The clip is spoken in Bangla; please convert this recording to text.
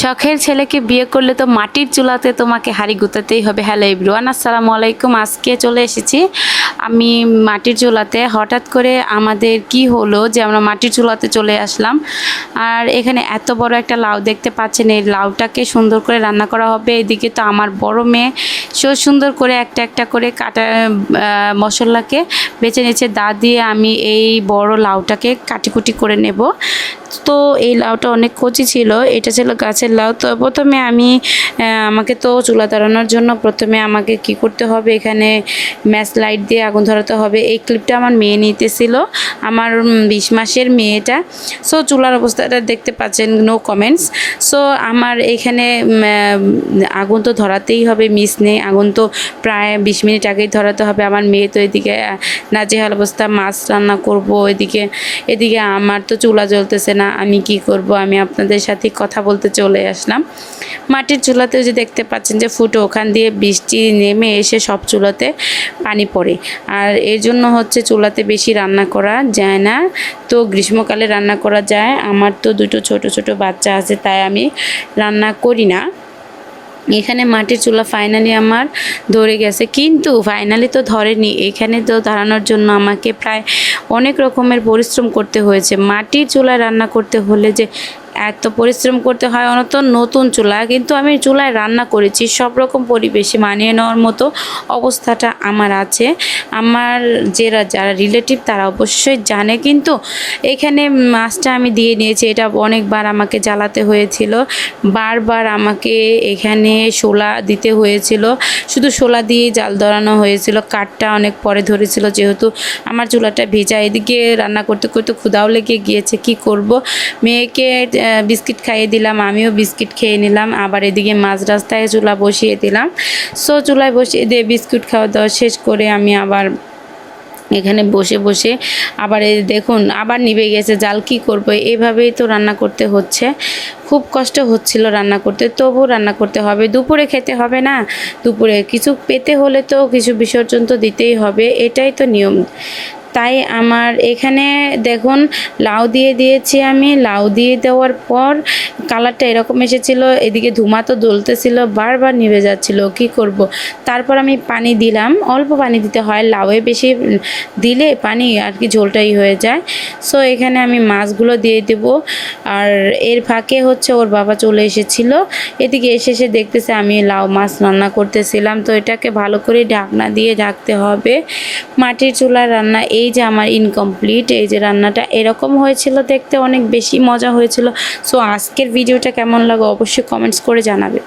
শখের ছেলেকে বিয়ে করলে তো মাটির চুলাতে তোমাকে হাড়ি গুতাতেই হবে। হ্যালো এভরিওয়ান আসসালামু আলাইকুম। আজকে চলে এসেছি। আমি মাটির চুলাতে হঠাৎ করে আমাদের কি হলো যে আমরা মাটির চুলাতে চলে আসলাম। আর এখানে এত বড় একটা লাউ দেখতে পাচ্ছেন, এই লাউটাকে সুন্দর করে রান্না করা হবে। এদিকে তো আমার বড় মেয়ে, সে সুন্দর করে একটা একটা করে কাটা মশলাকে বেছে নিচ্ছে দা দিয়ে আমি এই বড় লাউটাকে কাটিকুটি করে নেব। তো এই লাউটা অনেক কচি ছিল, এটা ছিল গাছের লাউ। তো প্রথমে আমি আমাকে তো চুলা ধরানোর জন্য প্রথমে আমাকে কি করতে হবে, এখানে ম্যাচ লাইট দিয়ে আগুন ধরাতে হবে। এই ক্লিপটা আমার মেয়ে নিতেছিল, আমার বিশ মাসের মেয়েটা। সো চুলার অবস্থাটা দেখতে পাচ্ছেন নো কমেন্টস সো আমার এখানে আগুন তো ধরাতেই হবে মিস নেই। আগুন তো প্রায় বিশ মিনিট আগেই ধরাতে হবে। আমার মেয়ে তো এদিকে নাজেহাল অবস্থা, মাছ রান্না করব, এদিকে এদিকে আমার তো চুলা জ্বলতেছে না। আমি কি করব? আমি আপনাদের সাথে কথা বলতে চলে আসলাম। মাটির চুলাতেও যে দেখতে পাচ্ছেন যে ফুটো, ওখান দিয়ে বৃষ্টি নেমে এসে সব চুলাতে পানি পড়ে। আর এর জন্য হচ্ছে চুলাতে বেশি রান্না করা যায় না। তো গ্রীষ্মকালে রান্না করা যায়। আমার তো দুটো ছোট ছোট বাচ্চা আছে, তাই আমি রান্না করি না। এখানে মাটির চুলা ফাইনালি আমার ধরে গেছে। কিন্তু ফাইনালি তো ধরেনি। এখানে তো দাঁড়ানোর জন্য আমাকে প্রায় অনেক রকমের পরিশ্রম করতে হয়েছে। মাটির চুলায় রান্না করতে হলে যে এত পরিশ্রম করতে হয় অনত নতুন চুলা। কিন্তু আমি চুলায় রান্না করেছি, সব রকম পরিবেশে মানিয়ে নেওয়ার মতো অবস্থাটা আমার আছে। আমার যারা যারা রিলেটিভ তারা অবশ্যই জানে। কিন্তু এখানে মাছটা আমি দিয়ে নিয়েছি, এটা অনেকবার আমাকে জ্বালাতে হয়েছিল। বারবার আমাকে এখানে শোলা দিতে হয়েছিল। শুধু শোলা দিয়েই জাল ধরানো হয়েছিল, কাঠটা অনেক পরে ধরেছিল। যেহেতু আমার চুলাটা ভেজা, এদিকে রান্না করতে করতে ক্ষুদাও লেগে গিয়েছে, কি করব? মেয়েকে বিস্কিট খাইয়ে দিলাম, আমিও বিস্কিট খেয়ে নিলাম। আবার এদিকে মাঝ রাস্তায় চুলা বসিয়ে দিলাম। সো চুলায় বসিয়ে দিয়ে বিস্কুট খাওয়া দাওয়া শেষ করে আমি আবার এখানে বসে বসে আবার এই দেখুন, আবার নিভে গেছে, জাল কি করব? এইভাবেই তো রান্না করতে হচ্ছে। খুব কষ্ট হচ্ছিল রান্না করতে তবু রান্না করতে হবে। দুপুরে খেতে হবে না, দুপুরে কিছু পেতে হলে তো কিছু বিসর্জন তো দিতেই হবে, এটাই তো নিয়ম। তাই আমার এখানে দেখুন, লাউ দিয়ে দিয়েছি আমি। লাউ দিয়ে দেওয়ার পর কালারটা এরকম এসেছিল, এদিকে ধুমা তো দলতেছিল বারবার নিভে যাচ্ছিল, কি করব? তারপর আমি পানি দিলাম। অল্প পানি দিতে হয়, লাউয়ে বেশি দিলে পানি আর কি ঝোলটাই হয়ে যায়। সো এখানে আমি মাছগুলো দিয়ে দেব। আর এর ফাঁকে হচ্ছে ওর বাবা চলে এসেছিল। এদিকে এসে এসে দেখতেছে আমি লাউ মাছ রান্না করতেছিলাম। তো এটাকে ভালো করে ঢাকনা দিয়ে ঢাকতে হবে। মাটির চুলার রান্না এই যে আমার ইনকমপ্লিট এই যে রান্নাটা এরকম হয়েছিল দেখতে অনেক বেশি মজা হয়েছিল। সো আজকের ভিডিওটা কেমন লাগে অবশ্যই কমেন্টস করে জানাবে।